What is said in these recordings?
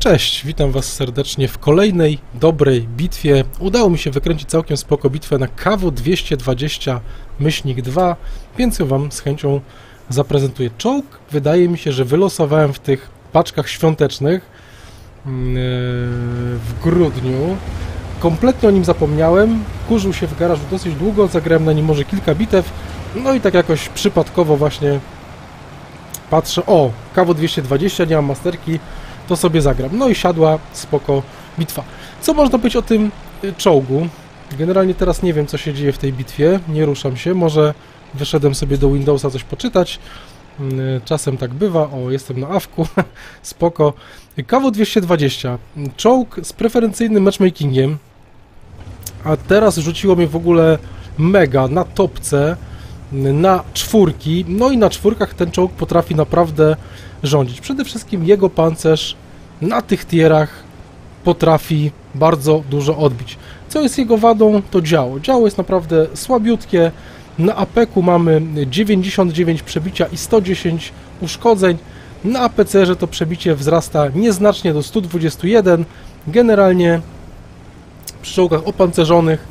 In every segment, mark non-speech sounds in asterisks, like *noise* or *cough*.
Cześć, witam Was serdecznie w kolejnej dobrej bitwie. Udało mi się wykręcić całkiem spoko bitwę na KW 220 myślnik 2, więc ją Wam z chęcią zaprezentuję. Czołg wydaje mi się, że wylosowałem w tych paczkach świątecznych mm, yy, w grudniu. Kompletnie o nim zapomniałem, kurzył się w garażu dosyć długo, zagrałem na nim może kilka bitew, no i tak jakoś przypadkowo właśnie patrzę, o, KW 220, nie mam masterki, to sobie zagram. No i siadła, spoko, bitwa. Co można powiedzieć o tym y, czołgu? Generalnie teraz nie wiem, co się dzieje w tej bitwie, nie ruszam się, może wyszedłem sobie do Windowsa coś poczytać, y, czasem tak bywa, o, jestem na awku, *laughs* spoko. KW-220, czołg z preferencyjnym matchmakingiem, a teraz rzuciło mnie w ogóle mega na topce, na czwórki, no i na czwórkach ten czołg potrafi naprawdę rządzić. Przede wszystkim jego pancerz na tych tierach potrafi bardzo dużo odbić. Co jest jego wadą? To działo. Działo jest naprawdę słabiutkie. Na APK-u mamy 99 przebicia i 110 uszkodzeń. Na APC-że to przebicie wzrasta nieznacznie do 121. Generalnie przy czołgach opancerzonych,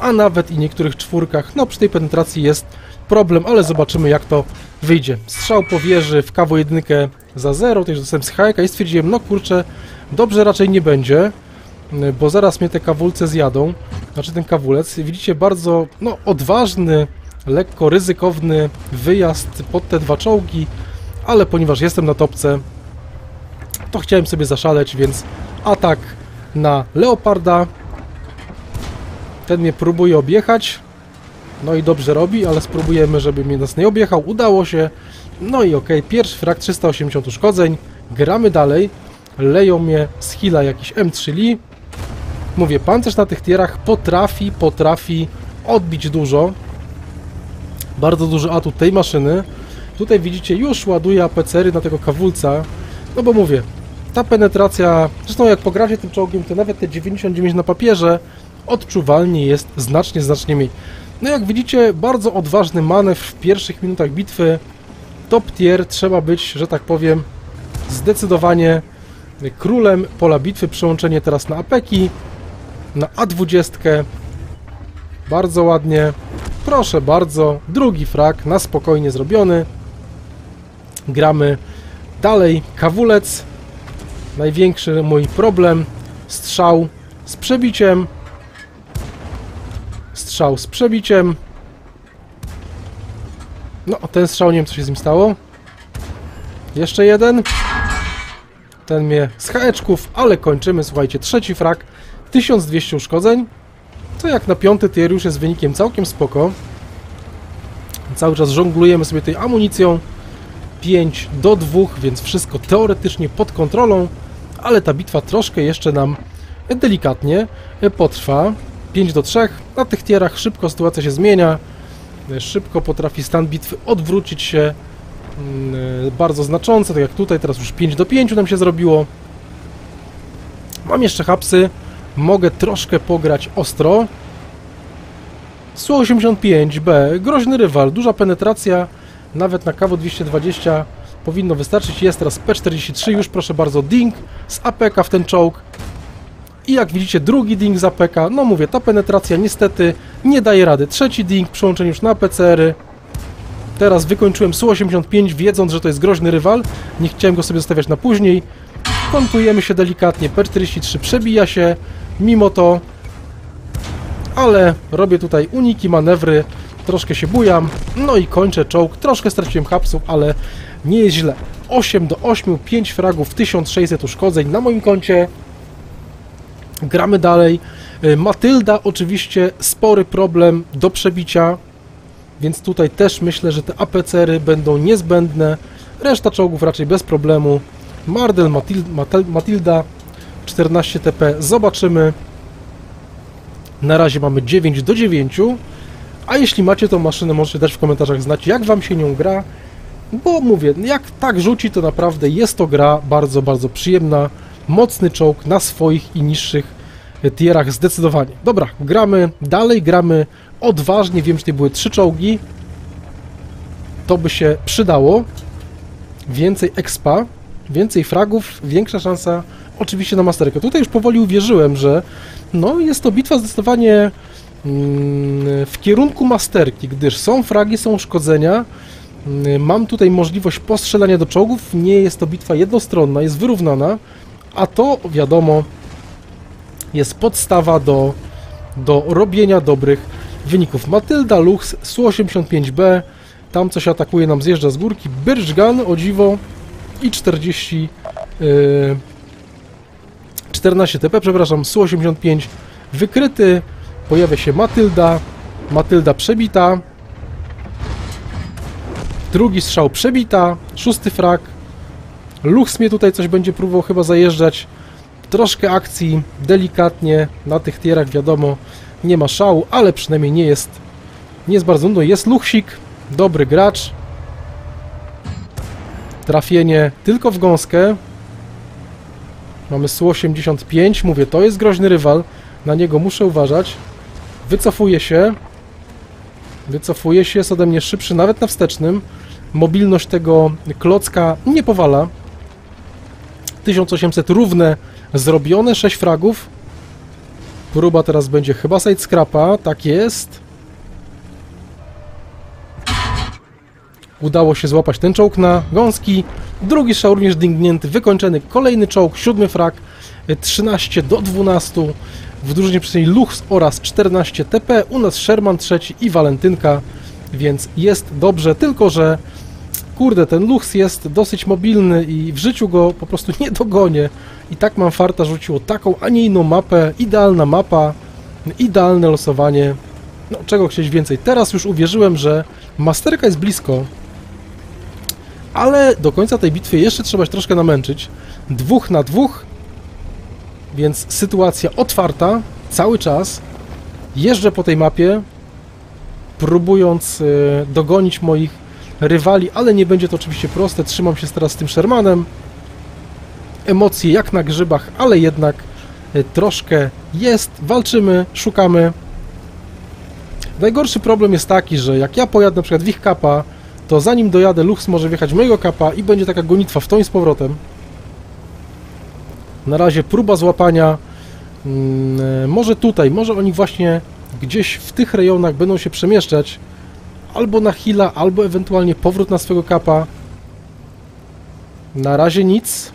a nawet i niektórych czwórkach, no przy tej penetracji jest problem, ale zobaczymy jak to wyjdzie. Strzał po wieży w kawo jedynkę za 0, też dostałem z hajka i stwierdziłem, no kurczę, dobrze raczej nie będzie, bo zaraz mnie te kawulce zjadą, znaczy ten kawulec. Widzicie, bardzo no, odważny, lekko ryzykowny wyjazd pod te dwa czołgi, ale ponieważ jestem na topce, to chciałem sobie zaszaleć, więc atak na Leoparda. Ten mnie próbuje objechać, no i dobrze robi, ale spróbujemy, żeby mnie nas nie objechał. Udało się. No i okej, okay. pierwszy frak 380 uszkodzeń. Gramy dalej. Leją mnie z hila jakiś M3 Lee. Mówię, pancerz na tych tierach potrafi, potrafi odbić dużo. Bardzo duży atut tej maszyny. Tutaj widzicie, już ładuje APCR-y na tego kawulca. No bo mówię, ta penetracja, zresztą jak pogracie tym czołgiem, to nawet te 99 na papierze odczuwalnie jest znacznie, znacznie mniej. No jak widzicie, bardzo odważny manewr w pierwszych minutach bitwy. Top tier trzeba być, że tak powiem, zdecydowanie królem pola bitwy. Przełączenie teraz na apeki, na A20. Bardzo ładnie. Proszę bardzo, drugi frak na spokojnie zrobiony. Gramy dalej. Kawulec. Największy mój problem. Strzał z przebiciem. Strzał z przebiciem. No, ten strzał, nie wiem co się z nim stało. Jeszcze jeden. Ten mnie z haeczków, ale kończymy, słuchajcie, trzeci frak. 1200 uszkodzeń. Co jak na piąty tier już jest wynikiem całkiem spoko. Cały czas żonglujemy sobie tej amunicją. 5 do 2, więc wszystko teoretycznie pod kontrolą, ale ta bitwa troszkę jeszcze nam delikatnie potrwa. 5 do 3. Na tych tierach szybko sytuacja się zmienia. Szybko potrafi stan bitwy odwrócić się mm, bardzo znacząco, tak jak tutaj, teraz już 5 do 5 nam się zrobiło. Mam jeszcze hapsy, mogę troszkę pograć ostro. Su-85B, groźny rywal, duża penetracja, nawet na KW 220 powinno wystarczyć. Jest teraz P43, już proszę bardzo, ding z APK w ten czołg. I jak widzicie, drugi ding za PK. No mówię, ta penetracja niestety nie daje rady. Trzeci ding, przełączenie już na PCR-y. Teraz wykończyłem Su-85, wiedząc, że to jest groźny rywal. Nie chciałem go sobie zostawiać na później. Kontujemy się delikatnie. P-43 przebija się, mimo to. Ale robię tutaj uniki, manewry. Troszkę się bujam. No i kończę czołg. Troszkę straciłem hapsów, ale nie jest źle. 8 do 8, 5 fragów, 1600 uszkodzeń na moim koncie. Gramy dalej. Y, Matylda oczywiście spory problem do przebicia, więc tutaj też myślę, że te APCR-y będą niezbędne. Reszta czołgów raczej bez problemu. Mardel, Matilda 14 TP, zobaczymy. Na razie mamy 9 do 9. A jeśli macie tą maszynę, możecie dać w komentarzach znać, jak Wam się nią gra. Bo mówię, jak tak rzuci, to naprawdę jest to gra bardzo, bardzo przyjemna mocny czołg na swoich i niższych tierach zdecydowanie. Dobra, gramy dalej, gramy odważnie. Wiem, że tutaj były trzy czołgi. To by się przydało. Więcej expa. więcej fragów, większa szansa oczywiście na masterkę. Tutaj już powoli uwierzyłem, że no, jest to bitwa zdecydowanie mm, w kierunku masterki, gdyż są fragi, są uszkodzenia. Mm, Mam tutaj możliwość postrzelania do czołgów. Nie jest to bitwa jednostronna, jest wyrównana, a to wiadomo jest podstawa do, do robienia dobrych wyników. Matylda Lux, Su-85B, tam coś atakuje nam, zjeżdża z górki. Birchgun, o dziwo, i 40... Yy, 14 TP, przepraszam, Su-85 wykryty, pojawia się Matylda, Matylda przebita, drugi strzał przebita, szósty frak, Lux mnie tutaj coś będzie próbował chyba zajeżdżać, troszkę akcji, delikatnie, na tych tierach wiadomo, nie ma szału, ale przynajmniej nie jest, nie jest bardzo nudno, jest Luxik, dobry gracz, trafienie tylko w gąskę, Mamy Su-85, mówię, to jest groźny rywal, na niego muszę uważać. Wycofuję się. Wycofuję się, jest ode mnie szybszy, nawet na wstecznym. Mobilność tego klocka nie powala. 1800 równe zrobione, 6 fragów. Próba teraz będzie chyba side scrapa, tak jest. Udało się złapać ten czołg na gąski. Drugi strzał również dingnięty, wykończony. Kolejny czołg, siódmy frak, 13 do 12. W drużynie przynajmniej Lux oraz 14 TP. U nas Sherman trzeci i Walentynka, więc jest dobrze, tylko że kurde, ten Lux jest dosyć mobilny i w życiu go po prostu nie dogonię. I tak mam farta, rzuciło taką, a nie inną mapę. Idealna mapa, idealne losowanie. No, czego chcieć więcej? Teraz już uwierzyłem, że masterka jest blisko, ale do końca tej bitwy jeszcze trzeba się troszkę namęczyć. Dwóch na dwóch, więc sytuacja otwarta cały czas. Jeżdżę po tej mapie, próbując e, dogonić moich rywali, ale nie będzie to oczywiście proste. Trzymam się teraz z tym Shermanem. Emocje jak na grzybach, ale jednak e, troszkę jest. Walczymy, szukamy. Najgorszy problem jest taki, że jak ja pojadę na przykład w ich kapa, to zanim dojadę, Lux może wjechać mojego kapa i będzie taka gonitwa w tą i z powrotem. Na razie próba złapania. Hmm, może tutaj, może oni właśnie gdzieś w tych rejonach będą się przemieszczać. Albo na Hila, albo ewentualnie powrót na swego kapa. Na razie nic.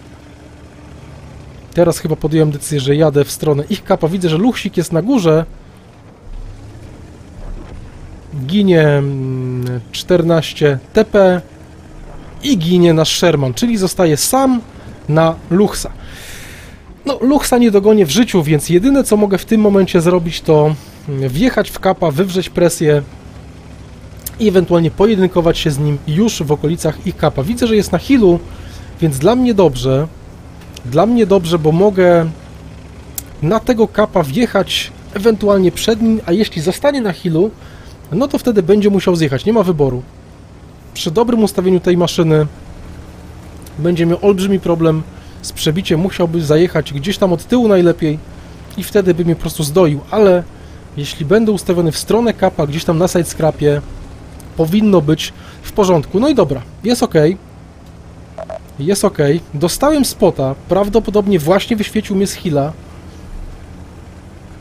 Teraz chyba podjąłem decyzję, że jadę w stronę ich kapa. Widzę, że Luchsik jest na górze. Ginie 14 TP i ginie nasz Sherman, czyli zostaje sam na Luchsa. No, Luchsa nie dogonię w życiu, więc jedyne co mogę w tym momencie zrobić to wjechać w kapa, wywrzeć presję i ewentualnie pojedynkować się z nim już w okolicach ich kapa. Widzę, że jest na healu, więc dla mnie dobrze. Dla mnie dobrze, bo mogę na tego kapa wjechać ewentualnie przed nim, a jeśli zostanie na healu, no to wtedy będzie musiał zjechać, nie ma wyboru. Przy dobrym ustawieniu tej maszyny będzie miał olbrzymi problem z przebiciem, musiałby zajechać gdzieś tam od tyłu najlepiej i wtedy by mnie po prostu zdoił, ale jeśli będę ustawiony w stronę kapa, gdzieś tam na side scrapie, powinno być w porządku. No i dobra, jest ok. Jest ok. Dostałem spota, prawdopodobnie właśnie wyświecił mnie z heala.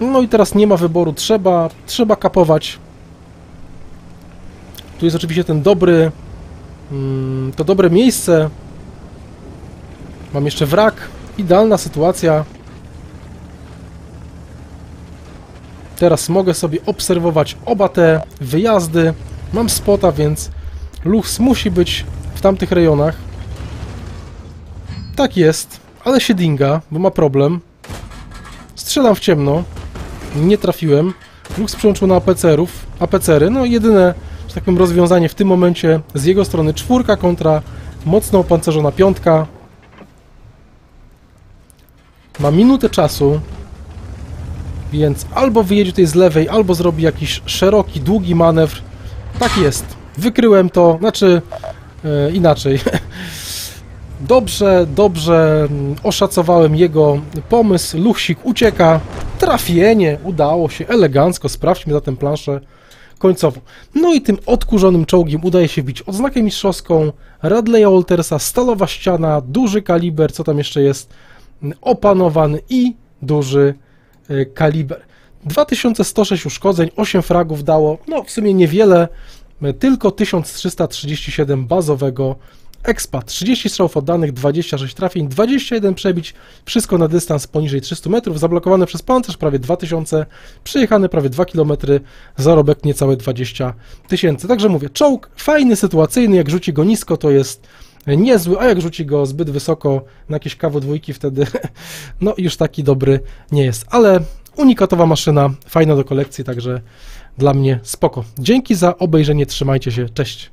No i teraz nie ma wyboru, trzeba, trzeba kapować. Tu jest oczywiście ten dobry, mm, to dobre miejsce. Mam jeszcze wrak. Idealna sytuacja. Teraz mogę sobie obserwować oba te wyjazdy. Mam spota, więc Lux musi być w tamtych rejonach. Tak jest, ale się dinga, bo ma problem. Strzelam w ciemno. Nie trafiłem. Lux przyłączył na APCR-ów. APCR-y, no jedyne że tak powiem, rozwiązanie w tym momencie z jego strony czwórka kontra mocno opancerzona piątka. Ma minutę czasu, więc albo wyjedzie tutaj z lewej, albo zrobi jakiś szeroki, długi manewr. Tak jest. Wykryłem to, znaczy e, inaczej. *laughs* Dobrze, dobrze mm, oszacowałem jego pomysł. Luchsik ucieka. Trafienie, udało się, elegancko. Sprawdźmy zatem planszę końcową. No i tym odkurzonym czołgiem udaje się bić odznakę mistrzowską, Radleya Waltersa, stalowa ściana, duży kaliber, co tam jeszcze jest, opanowany i duży y, kaliber. 2106 uszkodzeń, 8 fragów dało, no w sumie niewiele, y, tylko 1337 bazowego expa. 30 strzałów oddanych, 26 trafień, 21 przebić, wszystko na dystans poniżej 300 metrów, zablokowane przez pancerz prawie 2000, przejechane prawie 2 km, zarobek niecałe 20 tysięcy. Także mówię, czołg fajny, sytuacyjny, jak rzuci go nisko to jest niezły, a jak rzuci go zbyt wysoko na jakieś kawo dwójki wtedy *laughs* no już taki dobry nie jest, ale unikatowa maszyna, fajna do kolekcji, także dla mnie spoko. Dzięki za obejrzenie, trzymajcie się, cześć.